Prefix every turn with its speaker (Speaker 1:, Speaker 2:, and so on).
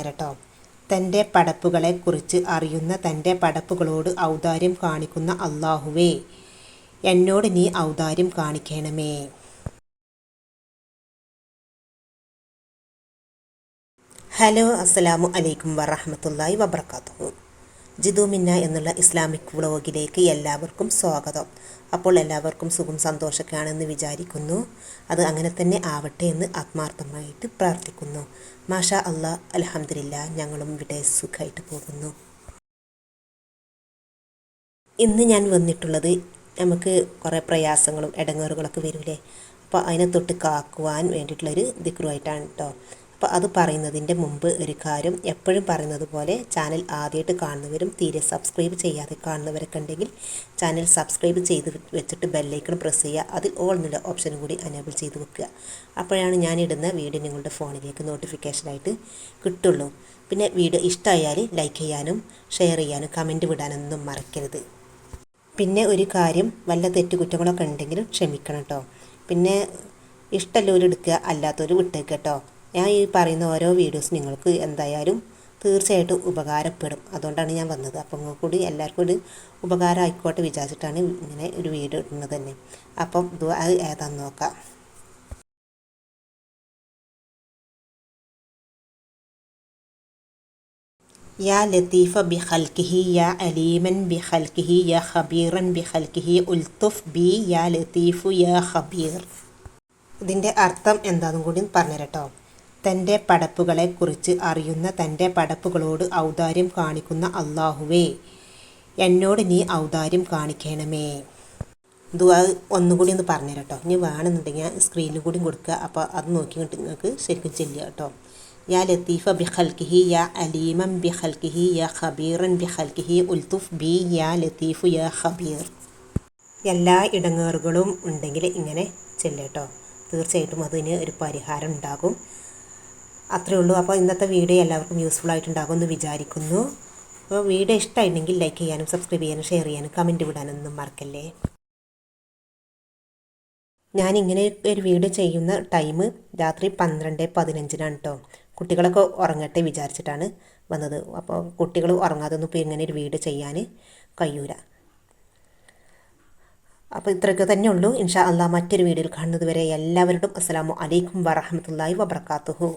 Speaker 1: പറഞ്ഞുതരട്ടോ തന്റെ പടപ്പുകളെക്കുറിച്ച് അറിയുന്ന തന്റെ പടപ്പുകളോട് ഔദാര്യം കാണിക്കുന്ന അള്ളാഹുവേ എന്നോട് നീ ഔദാര്യം കാണിക്കണമേ. ഹലോ അസ്സലാമു അലൈക്കും വറഹമത്തല്ലായി വബർക്കാത്തു ജിദു മിന്ന എന്നുള്ള ഇസ്ലാമിക് വ്ളോഗിലേക്ക് എല്ലാവർക്കും സ്വാഗതം. അപ്പോൾ എല്ലാവർക്കും സുഖം സന്തോഷമൊക്കെയാണെന്ന് വിചാരിക്കുന്നു. അത് അങ്ങനെ തന്നെ ആവട്ടെ എന്ന് ആത്മാർത്ഥമായിട്ട് പ്രാർത്ഥിക്കുന്നു. മാഷ അള്ളാ അലഹമില്ല ഞങ്ങളും ഇവിടെ സുഖമായിട്ട് പോകുന്നു. ഇന്ന് ഞാൻ വന്നിട്ടുള്ളത് നമുക്ക് കുറേ പ്രയാസങ്ങളും ഇടങ്ങേറുകളൊക്കെ വരില്ലേ അപ്പോൾ അതിനെ തൊട്ട് കാക്കുവാൻ വേണ്ടിയിട്ടുള്ളൊരു ദിക്രുവായിട്ടാണ് കേട്ടോ അപ്പോൾ അത് പറയുന്നതിന്റെ മുമ്പ് ഒരു കാര്യം എപ്പോഴും പറയുന്നത് പോലെ ചാനൽ ആദ്യമായിട്ട് കാണുന്നവരും തീരെ സബ്സ്ക്രൈബ് ചെയ്യാതെ കാണുന്നവരൊക്കെ ഉണ്ടെങ്കിൽ ചാനൽ സബ്സ്ക്രൈബ് ചെയ്ത് വെച്ചിട്ട് ബെല്ലൈക്കൺ പ്രസ് ചെയ്യുക. അതിൽ ഓൾ എന്നുള്ള ഓപ്ഷനും കൂടി അനേബിൾ ചെയ്ത് വെക്കുക. അപ്പോഴാണ് ഞാനിടുന്ന വീഡിയോ നിങ്ങളുടെ ഫോണിലേക്ക് നോട്ടിഫിക്കേഷനായിട്ട് കിട്ടുള്ളൂ. പിന്നെ വീഡിയോ ഇഷ്ടമായാൽ ലൈക്ക് ചെയ്യാനും ഷെയർ ചെയ്യാനും കമന്റ് വിടാനൊന്നും മറക്കരുത്. പിന്നെ ഒരു കാര്യം വല്ല തെറ്റുകുറ്റങ്ങളൊക്കെ ഉണ്ടെങ്കിലും ക്ഷമിക്കണം കേട്ടോ പിന്നെ ഇഷ്ടമുള്ളവർ എടുക്കുക അല്ലാത്തവർ വിട്ടേക്കുക കേട്ടോ ഞാൻ ഈ പറയുന്ന ഓരോ വീഡിയോസ് നിങ്ങൾക്ക് എന്തായാലും തീർച്ചയായിട്ടും ഉപകാരപ്പെടും. അതുകൊണ്ടാണ് ഞാൻ വന്നത്. അപ്പോൾ നിങ്ങൾക്ക് കൂടി എല്ലാവർക്കും ഒരു ഉപകാരം ആയിക്കോട്ടെ വിചാരിച്ചിട്ടാണ് ഇങ്ങനെ ഒരു വീഡിയോ ഇടുന്നത് തന്നെ. അപ്പം ഇത് അത് ഏതാന്ന് നോക്കാം. യാ ലത്തീഫ ബി ഹൽക്കിഹി യാ അലീമൻ ബി ഹൽക്കിഹി യാ ഖബീറൻ ബി ഹൽക്കിഹി ഉൽത്തുഫ് ബി യാ ലത്തീഫു യാ ഖബീർ. ഇതിന്റെ അർത്ഥം എന്താണെന്നും കൂടി പറഞ്ഞുതരട്ടോ. തന്റെ പടപ്പുകളെക്കുറിച്ച് അറിയുന്ന തന്റെ പടപ്പുകളോട് ഔദാര്യം കാണിക്കുന്ന അള്ളാഹുവേ എന്നോട് നീ ഔദാര്യം കാണിക്കണമേ. ദുആ ഒന്നുകൂടി ഒന്ന് പറഞ്ഞു കേട്ടോ ഇനി വേണമെന്നുണ്ടെങ്കിൽ ഞാൻ സ്ക്രീനിൽ കൂടി കൊടുക്കുക. അപ്പോൾ അത് നോക്കിയിട്ട് നിങ്ങൾക്ക് ശരിക്കും ചെല്ലുക കേട്ടോ. യാ ലത്തീഫ ബിഖൽക്കിഹി യാ അലീമൻ ബിഖൽക്കിഹി യാ ഖബീറൻ ബിഖൽക്കിഹി ഉൽത്തുഫ് ബി യാ ലത്തീഫു യാ ഖബീർ. എല്ലാ ഇടങ്ങേറുകളും ഉണ്ടെങ്കിൽ ഇങ്ങനെ ചെല്ലട്ടോ തീർച്ചയായിട്ടും അതിന് ഒരു പരിഹാരം ഉണ്ടാകും. അത്രേ ഉള്ളൂ. അപ്പോൾ ഇന്നത്തെ വീഡിയോ എല്ലാവർക്കും യൂസ്ഫുൾ ആയിട്ടുണ്ടാകും എന്ന് വിചാരിക്കുന്നു. അപ്പോൾ വീഡിയോ ഇഷ്ടമായിട്ടുണ്ടെങ്കിൽ ലൈക്ക് ചെയ്യാനും സബ്സ്ക്രൈബ് ചെയ്യാനും ഷെയർ ചെയ്യാനും കമന്റ് വിടാനൊന്നും മറക്കല്ലേ. ഞാനിങ്ങനെ ഒരു വീഡിയോ ചെയ്യുന്ന ടൈം രാത്രി പന്ത്രണ്ട് പതിനഞ്ചിനാണ് കേട്ടോ കുട്ടികളൊക്കെ ഉറങ്ങട്ടെ വിചാരിച്ചിട്ടാണ് വന്നത്. അപ്പോൾ കുട്ടികൾ ഉറങ്ങാതൊന്നും ഇപ്പോൾ ഇങ്ങനെ ഒരു വീഡിയോ ചെയ്യാൻ കഴിയൂല. അപ്പോൾ ഇത്രയൊക്കെ തന്നെ ഉള്ളൂ. ഇൻഷാ അള്ളാഹ് മറ്റൊരു വീഡിയോയിൽ കാണുന്നത് വരെ എല്ലാവരോടും അസ്സലാമു അലൈക്കും വറഹമത്തല്ലാഹി വബർക്കാത്തുഹു